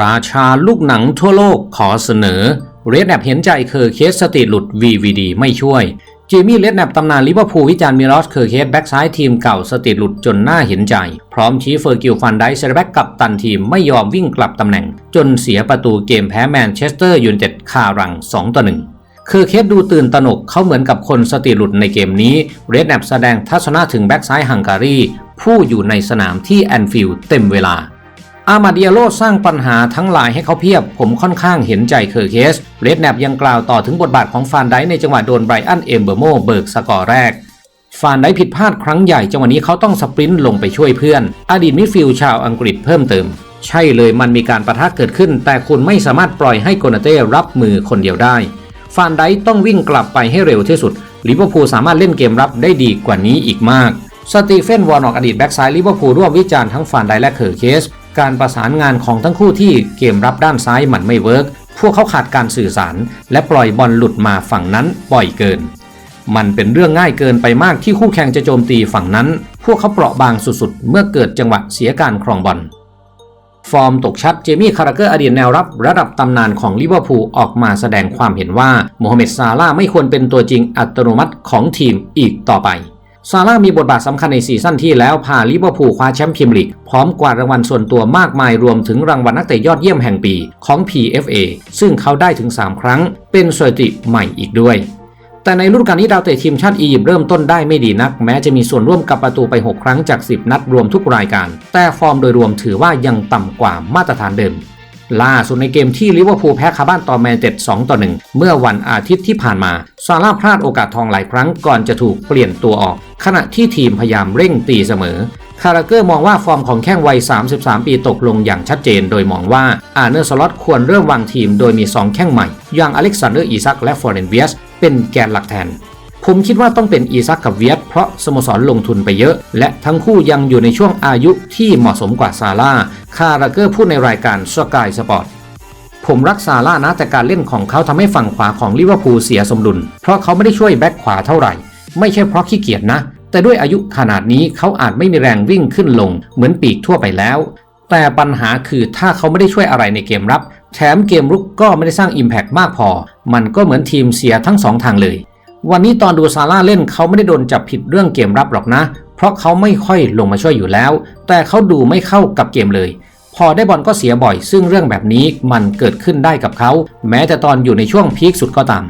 ราชาลูกหนังทั่วโลกขอเสนอเรดแนบเห็นใจเคอร์เคสสติหลุด VVD ไม่ช่วยจิมี่เลดแนบตำนานลิเวอร์พูลวิจารณ์มิรอสเคอร์เคสแบ็กซ้ายทีมเก่าสติหลุดจนน่าเห็นใจ พร้อมชี้เฟอร์กิลฟันไดเซอร์แบ็กกับตันทีมไม่ยอมวิ่งกลับตำแหน่ง จนเสียประตูเกมแพ้แมนเชสเตอร์ยูไนเต็ดคารัง 2 ต่อ1คือเคสดูตื่นตระหนกเขาเหมือนกับคนสติหลุดในเกมนี้ เรดแนบแสดงทัศนะถึงแบ็กซ้ายฮังการีผู้อยู่ในสนามที่แอนฟิลด์เต็มเวลา อามาเดียโลสร้างปัญหาทั้งหลายให้เขาเพียบ ผมค่อนข้างเห็นใจเคอร์เคส เรดแนบยังกล่าวต่อถึงบทบาทของฟานไดในจังหวะโดนไบรอันเอมเบอร์โมเบิกสกอร์แรกฟานไดผิดพลาดครั้งใหญ่จังหวะนี้เขาต้องสปรินต์ลงไปช่วยเพื่อน อดีตมิดฟิลด์ชาวอังกฤษเพิ่มเติม ใช่เลยมันมีการประทะเกิดขึ้น แต่คุณไม่สามารถปล่อยให้โกนาเต้รับมือคนเดียวได้ ฟานไดต้องวิ่งกลับไปให้เร็วที่สุดลิเวอร์พูลสามารถเล่นเกมรับได้ดีกว่านี้อีกมากสตีเฟนวอร์นอกอดีตแบ็กซ้ายลิเวอร์พูลร่วมวิจารณ์ทั้งฟานไดและเคอร์เคส การประสานงานของทั้งคู่ที่เกมรับด้านซ้ายมันไม่เวิร์กพวกเขาขาดการสื่อสาร และปล่อยบอลหลุดมาฝั่งนั้นบ่อยเกิน มันเป็นเรื่องง่ายเกินไปมากที่คู่แข่งจะโจมตีฝั่งนั้น พวกเขาเปราะบางสุดๆ เมื่อเกิดจังหวะเสียการครองบอลฟอร์มตกชัดเจมี่คาราเกอร์อดีตแนวรับระดับตำนานของลิเวอร์พูลออกมาแสดงความเห็นว่าโมฮัมเหม็ดซาลาไม่ควรเป็นตัวจริงอัตโนมัติของทีมอีกต่อไป ซาร่ามีบทบาทสำคัญในซีซั่นที่แล้วพาลิเวอร์พูลคว้าแชมป์พรีเมียร์ลีกพร้อมกวาดรางวัลส่วนตัวมากมายรวมถึงรางวัลนักเตะยอดเยี่ยมแห่งปีของ PFA ซึ่งเขาได้ถึง 3 ครั้ง เป็นสถิติใหม่อีกด้วย แต่ในฤดูกาลนี้ดาวเตะทีมชาติอียิปต์เริ่มต้นได้ไม่ดีนัก แม้จะมีส่วนร่วมกับประตูไป 6 ครั้งจาก 10 นัดรวมทุกรายการ แต่ฟอร์มโดยรวมถือว่ายังต่ำกว่ามาตรฐานเดิม ล่าสุดในเกมที่ลิเวอร์พูลแพ้คาบ้านต่อแมนเต็ด2ต่อ1เมื่อวันอาทิตย์ที่ผ่านมาซาร่าพลาดโอกาสทองหลายครั้งก่อนจะถูกเปลี่ยนตัวออก ขณะที่ทีมพยายามเร่งตีเสมอคาราเกอร์มองว่าฟอร์มของแข้งวัย 33 ปีตกลงอย่างชัดเจน โดยมองว่าอาร์เนอร์สล็อตควรเริ่มวางทีมโดยมี 2 แข้งใหม่ อย่างอเล็กซานเดอร์อีซักและฟอร์เรนเวียสเป็นแกนหลักแทน ผมคิดว่าต้องเป็นอีซักกับเวียสเพราะสโมสรลงทุนไปเยอะ และทั้งคู่ยังอยู่ในช่วงอายุที่เหมาะสมกว่าซาร่าคาราเกอร์พูดในรายการสกายสปอร์ตผมรักซาร่านะแต่การเล่นของเขาทำให้ฝั่งขวาของลิเวอร์พูลเสียสมดุล เพราะเขาไม่ได้ช่วยแบ็คขวาเท่าไหร่ ไม่ใช่เพราะขี้เกียจนะ แต่ด้วยอายุขนาดนี้เขาอาจไม่มีแรงวิ่งขึ้นลง เหมือนปีกทั่วไปแล้ว แต่ปัญหาคือถ้าเขาไม่ได้ช่วยอะไรในเกมรับ แถมเกมรุกก็ไม่ได้สร้าง Impact มากพอ มันก็เหมือนทีมเสียทั้งสองทางเลย วันนี้ตอนดูซาร่าเล่นเขาไม่ได้โดนจับผิดเรื่องเกมรับหรอกนะ เพราะเขาไม่ค่อยลงมาช่วยอยู่แล้ว แต่เขาดูไม่เข้ากับเกมเลย พอได้บอลก็เสียบ่อย ซึ่งเรื่องแบบนี้มันเกิดขึ้นได้กับเขา แม้แต่ตอนอยู่ในช่วงพีคสุดก็ตาม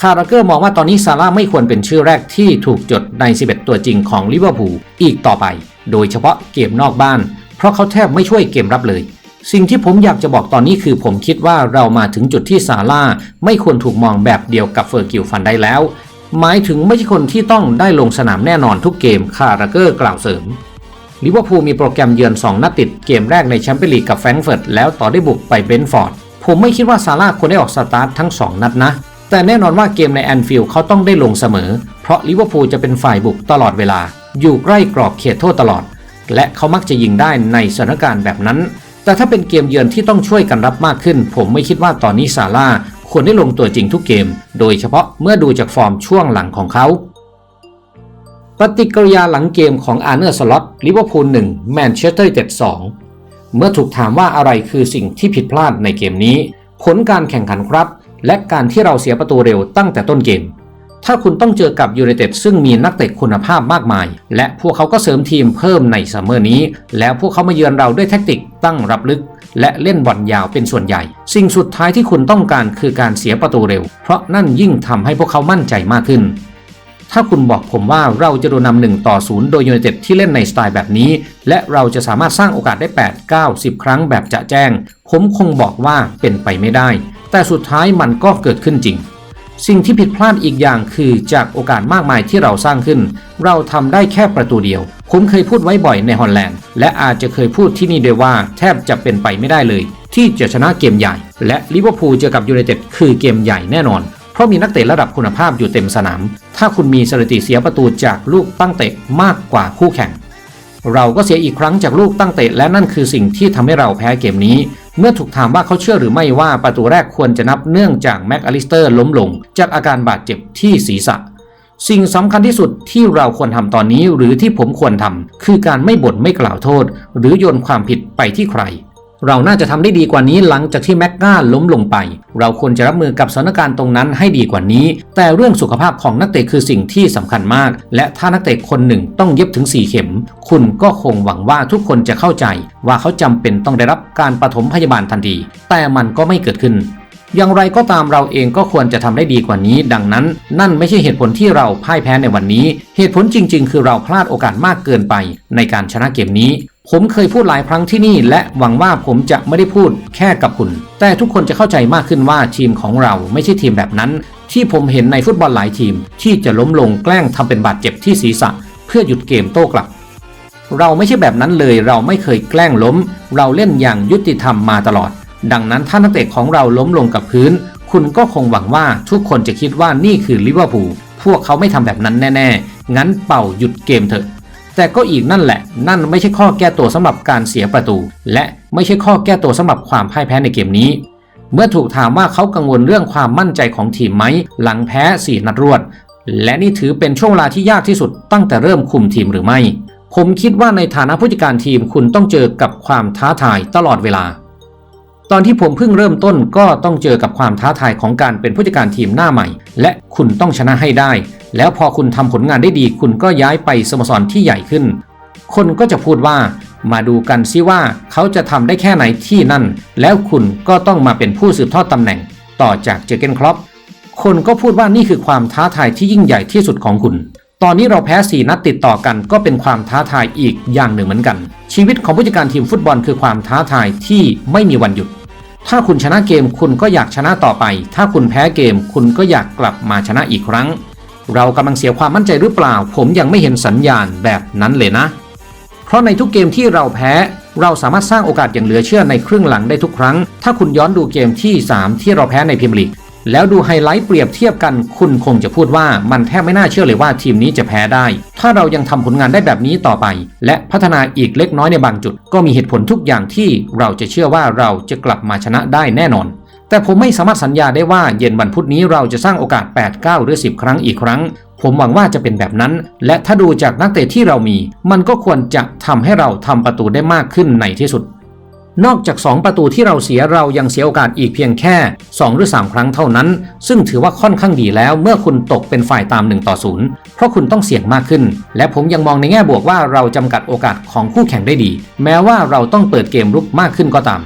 คาราเกอร์มองว่าตอนนี้ซาร่าไม่ควรเป็นชื่อแรกที่ถูกจดใน 11 ตัวจริงของลิเวอร์พูลอีกต่อไป โดยเฉพาะเกมนอกบ้าน เพราะเขาแทบไม่ช่วยเกมรับเลย สิ่งที่ผมอยากจะบอกตอนนี้คือผมคิดว่าเรามาถึงจุดที่ซาร่าไม่ควรถูกมองแบบเดียวกับเฟอร์กิลฟันได้แล้ว หมายถึงไม่ใช่คนที่ต้องได้ลงสนามแน่นอนทุกเกมคาราเกอร์กล่าวเสริมลิเวอร์พูลมีโปรแกรมเยือน 2 นัดติดเกมแรกในแชมเปี้ยนลีกกับแฟรงก์เฟิร์ตแล้วต่อได้บุกไปเบนฟอร์ดผมไม่คิดว่าซาร่าควรได้ออกสตาร์ททั้ง 2 นัดนะ แต่แน่นอนว่าเกมในแอนฟิลด์เขาต้องได้ลงเสมอ เพราะลิเวอร์พูลจะเป็นฝ่ายบุกตลอดเวลา อยู่ใกล้กรอบเขตโทษตลอด และเขามักจะยิงได้ในสถานการณ์แบบนั้น แต่ถ้าเป็นเกมเยือนที่ต้องช่วยกันรับมากขึ้น ผมไม่คิดว่าตอนนี้ซาร่า ควรได้ลงตัวจริงทุกเกม โดยเฉพาะเมื่อดูจากฟอร์มช่วงหลังของเขาปฏิกิริยาหลังเกมของอาร์เนอร์สล็อตลิเวอร์พูล1แมนเชสเตอร์เต็ด2เมื่อถูกถามว่าอะไรคือสิ่งที่ผิดพลาดในเกมนี้ ผลการแข่งขันครับ และการที่เราเสียประตูเร็วตั้งแต่ต้นเกม ถ้าคุณต้องเจอกับยูไนเต็ดซึ่งมีนักเตะคุณภาพมากมาย และพวกเขาก็เสริมทีมเพิ่มในซัมเมอร์นี้ แล้วพวกเขามาเยือนเราด้วยแท็กติกตั้งรับลึก และเล่นบอลยาวเป็นส่วนใหญ่ สิ่งสุดท้ายที่คุณต้องการคือการเสียประตูเร็ว เพราะนั่นยิ่งทำให้พวกเขามั่นใจมากขึ้น ถ้าคุณบอกผมว่าเราจะโดนนำหนึ่งต่อศูนย์โดยยูไนเต็ดที่เล่นในสไตล์แบบนี้ และเราจะสามารถสร้างโอกาสได้ 8 9 10 ครั้งแบบจะแจ้ง ผมคงบอกว่าเป็นไปไม่ได้ แต่สุดท้ายมันก็เกิดขึ้นจริง สิ่งที่ผิดพลาดอีกอย่างคือจากโอกาสมากมายที่เราสร้างขึ้น เราทำได้แค่ประตูเดียว ผมเคยพูดไว้บ่อยในฮอลแลนด์ และอาจจะเคยพูดที่นี่ด้วยว่าแทบจะเป็นไปไม่ได้เลย ที่จะชนะเกมใหญ่ และลิเวอร์พูลเจอกับยูไนเต็ดคือเกมใหญ่แน่นอน เพราะมีนักเตะระดับคุณภาพอยู่เต็มสนาม ถ้าคุณมีสถิติเสียประตูจากลูกตั้งเตะมากกว่าคู่แข่ง เราก็เสียอีกครั้งจากลูกตั้งเตะและนั่นคือสิ่งที่ทำให้เราแพ้เกมนี้ เมื่อถูกถามว่าเขาเชื่อหรือไม่ว่าประตูแรกควรจะนับเนื่องจากแม็กอลิสเตอร์ล้มลง จากอาการบาดเจ็บที่ศีรษะ สิ่งสำคัญที่สุดที่เราควรทำตอนนี้หรือที่ผมควรทำคือการไม่บ่นไม่กล่าวโทษ หรือโยนความผิดไปที่ใคร เราน่าจะทำได้ดีกว่านี้หลังจากที่แม็กกาล้มลงไป เราควรจะรับมือกับสถานการณ์ตรงนั้นให้ดีกว่านี้ แต่เรื่องสุขภาพของนักเตะคือสิ่งที่สำคัญมาก และถ้านักเตะคนหนึ่งต้องเย็บถึง 4 เข็ม คุณก็คงหวังว่าทุกคนจะเข้าใจ ว่าเขาจำเป็นต้องได้รับการปฐมพยาบาลทันที แต่มันก็ไม่เกิดขึ้นอย่างไรก็ตามเราเองก็ควรจะทำได้ดีกว่านี้ ดังนั้น นั่นไม่ใช่เหตุผลที่เราพ่ายแพ้ในวันนี้ เหตุผลจริง ๆ คือเราพลาดโอกาสมากเกินไปในการชนะเกมนี้ ผมเคยพูดหลายครั้งที่นี่ และหวังว่าผมจะไม่ได้พูดแค่กับคุณ แต่ทุกคนจะเข้าใจมากขึ้นว่าทีมของเราไม่ใช่ทีมแบบนั้น ที่ผมเห็นในฟุตบอลหลายทีม ที่จะล้มลงแกล้งทำเป็นบาดเจ็บที่ศีรษะ เพื่อหยุดเกมโต้กลับ เราไม่ใช่แบบนั้นเลย เราไม่เคยแกล้งล้ม เราเล่นอย่างยุติธรรมมาตลอด ดังนั้นถ้านักเตะของเราล้มลงกับพื้น คุณก็คงหวังว่าทุกคนจะคิดว่านี่คือลิเวอร์พูลพวกเขาไม่ทำแบบนั้นแน่ ๆ งั้นเป่าหยุดเกมเถอะ แต่ก็อีกนั่นแหละ นั่นไม่ใช่ข้อแก้ตัวสำหรับการเสียประตู และไม่ใช่ข้อแก้ตัวสำหรับความพ่ายแพ้ในเกมนี้ เมื่อถูกถามว่าเขากังวลเรื่องความมั่นใจของทีมไหมหลังแพ้ 4 นัดรวด และนี่ถือเป็นช่วงเวลาที่ยากที่สุดตั้งแต่เริ่มคุมทีมหรือไม่ ผมคิดว่าในฐานะผู้จัดการทีมคุณต้องเจอกับความท้าทายตลอดเวลา ตอนที่ผมเพิ่งเริ่มต้นก็ต้องเจอกับความท้าทายของการเป็นผู้จัดการทีมหน้าใหม่ และคุณต้องชนะให้ได้ แล้วพอคุณทำผลงานได้ดี คุณก็ย้ายไปสโมสรที่ใหญ่ขึ้น คนก็จะพูดว่ามาดูกันซิว่าเขาจะทำได้แค่ไหนที่นั่น แล้วคุณก็ต้องมาเป็นผู้สืบทอดตำแหน่ง ต่อจากเจอเกนครอปคนก็พูดว่านี่คือความท้าทายที่ยิ่งใหญ่ที่สุดของคุณ ตอนนี้เราแพ้สีนัดติดต่อกันก็เป็นความท้าทายอีกอย่างหนึ่งเหมือนกัน ชีวิตของผู้จัดการทีมฟุตบอลคือความท้าทายที่ไม่มีวันหยุด ถ้าคุณชนะเกมคุณก็อยากชนะต่อไป ถ้าคุณแพ้เกมคุณก็อยากกลับมาชนะอีกครั้ง เรากำลังเสียความมั่นใจหรือเปล่า ผมยังไม่เห็นสัญญาณแบบนั้นเลยนะ เพราะในทุกเกมที่เราแพ้ เราสามารถสร้างโอกาสอย่างเหลือเชื่อในครึ่งหลังได้ทุกครั้ง ถ้าคุณย้อนดูเกมที่ 3 ที่เราแพ้ในพรีเมียร์ลีก แล้วดูไฮไลท์เปรียบเทียบกันคุณคงจะพูดว่ามันแทบไม่น่าเชื่อเลยว่าทีมนี้จะแพ้ได้ ถ้าเรายังทำผลงานได้แบบนี้ต่อไป และพัฒนาอีกเล็กน้อยในบางจุด ก็มีเหตุผลทุกอย่างที่เราจะเชื่อว่าเราจะกลับมาชนะได้แน่นอนแต่ผมไม่สามารถสัญญาได้ว่าเย็นวันพุธนี้เราจะสร้างโอกาส 8 9 หรือ 10 ครั้งอีกครั้ง ผมหวังว่าจะเป็นแบบนั้น และถ้าดูจากนักเตะที่เรามี มันก็ควรจะทำให้เราทำประตูได้มากขึ้นในที่สุด นอกจาก 2 ประตูที่เราเสียเรายังเสียโอกาสอีกเพียงแค่ 2 หรือ 3 ครั้งเท่านั้น ซึ่งถือว่าค่อนข้างดีแล้วเมื่อคุณตกเป็นฝ่ายตาม1ต่อ0เพราะคุณต้องเสี่ยงมากขึ้น และผมยังมองในแง่บวกว่าเราจำกัดโอกาสของคู่แข่งได้ดี แม้ว่าเราต้องเปิดเกมรุกมากขึ้นก็ตาม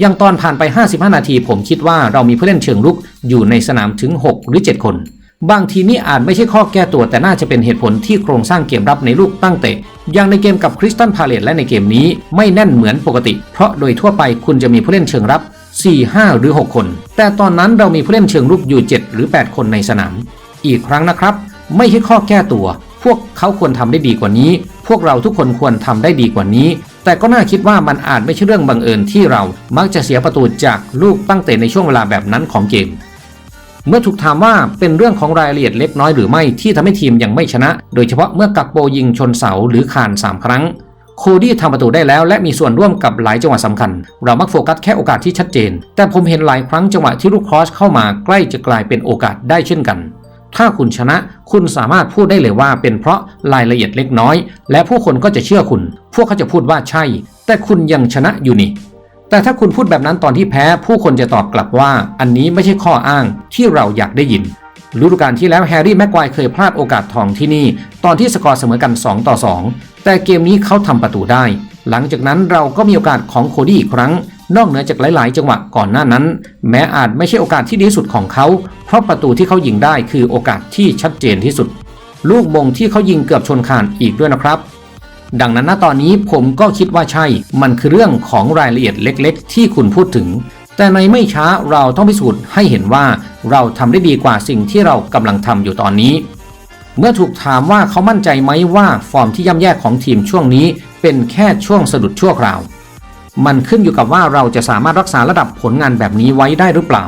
อย่างตอนผ่านไป 55 นาที ผมคิดว่าเรามีผู้เล่นเชิงรุกอยู่ในสนามถึง 6 หรือ 7 คน บางทีนี่อาจไม่ใช่ข้อแก้ตัวแต่น่าจะเป็นเหตุผลที่โครงสร้างเกมรับในลูกตั้งเตะอย่างในเกมกับคริสตันพาเลตและในเกมนี้ไม่แน่นเหมือนปกติ เพราะโดยทั่วไปคุณจะมีผู้เล่นเชิงรับ 4 5 หรือ 6 คน แต่ตอนนั้นเรามีผู้เล่นเชิงรุกอยู่ 7 หรือ 8 คนในสนาม อีกครั้งนะครับ ไม่ใช่ข้อแก้ตัว พวกเขาควรทำได้ดีกว่านี้ พวกเราทุกคนควรทำได้ดีกว่านี้ แต่ก็น่าคิดว่ามันอาจไม่ใช่เรื่องบังเอิญที่เรามักจะเสียประตูจากลูกตั้งเตะในช่วงเวลาแบบนั้นของเกม เมื่อถูกถามว่าเป็นเรื่องของรายละเอียดเล็กน้อยหรือไม่ที่ทำให้ทีมยังไม่ชนะ โดยเฉพาะเมื่อกักโปยิงชนเสาหรือคาน 3 ครั้ง โคดี้ทำประตูได้แล้วและมีส่วนร่วมกับหลายจังหวะสำคัญ เรามักโฟกัสแค่โอกาสที่ชัดเจน แต่ผมเห็นหลายครั้งจังหวะที่ลูกครอสเข้ามาใกล้จะกลายเป็นโอกาสได้เช่นกันถ้าคุณชนะ คุณสามารถพูดได้เลยว่าเป็นเพราะรายละเอียดเล็กน้อย และผู้คนก็จะเชื่อคุณ พวกเขาจะพูดว่าใช่ แต่คุณยังชนะอยู่นี่ แต่ถ้าคุณพูดแบบนั้นตอนที่แพ้ ผู้คนจะตอบกลับว่า อันนี้ไม่ใช่ข้ออ้างที่เราอยากได้ยินฤดูกาลที่แล้วแฮร์รี่แม็กควายเคยพลาดโอกาสทองที่นี่ ตอนที่สกอร์เสมอกัน 2 ต่อ 2 แต่เกมนี้เขาทำประตูได้ หลังจากนั้นเราก็มีโอกาสของโคดี้อีกครั้ง นอกเหนือจากหลาย ๆ จังหวะก่อนหน้านั้น แม้อาจไม่ใช่โอกาสที่ดีสุดของเขา เพราะประตูที่เขายิงได้คือโอกาสที่ชัดเจนที่สุด ลูกมงที่เขายิงเกือบชนคานอีกด้วยนะครับ ดังนั้นณตอนนี้ผมก็คิดว่าใช่ มันคือเรื่องของรายละเอียดเล็กๆ ที่คุณพูดถึง แต่ในไม่ช้าเราต้องพิสูจน์ให้เห็นว่าเราทำได้ดีกว่าสิ่งที่เรากำลังทำอยู่ตอนนี้ เมื่อถูกถามว่าเขามั่นใจไหมว่าฟอร์มที่ย่ำแย่ของทีมช่วงนี้ เป็นแค่ช่วงสะดุดชั่วคราว มันขึ้นอยู่กับว่าเราจะสามารถรักษาระดับผลงานแบบนี้ไว้ได้หรือเปล่า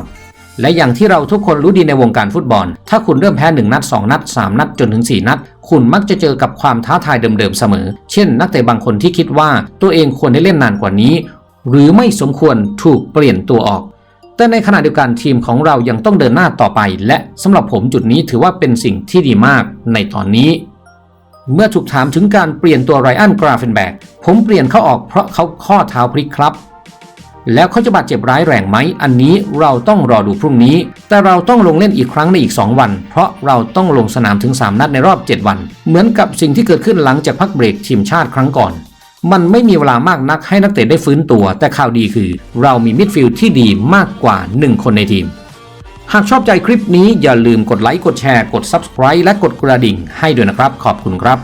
และอย่างที่เราทุกคนรู้ดีในวงการฟุตบอล ถ้าคุณเริ่มแพ้ 1 นัด 2 นัด 3 นัดจนถึง 4 นัด คุณมักจะเจอกับความท้าทายเดิมๆเสมอ เช่น นักเตะบางคนที่คิดว่าตัวเองควรได้เล่นนานกว่านี้ หรือไม่สมควรถูกเปลี่ยนตัวออก แต่ในขณะเดียวกันทีมของเรายังต้องเดินหน้าต่อไป และสำหรับผมจุดนี้ถือว่าเป็นสิ่งที่ดีมากในตอนนี้เมื่อถูกถามถึงการเปลี่ยนตัวไรอันกราเฟนแบกผมเปลี่ยนเขาออกเพราะเขาข้อเท้าพลิกครับ แล้วเขาจะบาดเจ็บร้ายแรงไหม อันนี้เราต้องรอดูพรุ่งนี้ แต่เราต้องลงเล่นอีกครั้งในอีก 2 วัน เพราะเราต้องลงสนามถึง 3 นัดในรอบ 7 วัน เหมือนกับสิ่งที่เกิดขึ้นหลังจากพักเบรกทีมชาติครั้งก่อน มันไม่มีเวลามากนักให้นักเตะได้ฟื้นตัว แต่ข่าวดีคือ เรามีมิดฟิลด์ที่ดีมากกว่า 1 คนในทีม หากชอบใจคลิปนี้อย่าลืมกดไลค์กดแชร์กด Subscribe และกดกระดิ่งให้ด้วยนะครับ ขอบคุณครับ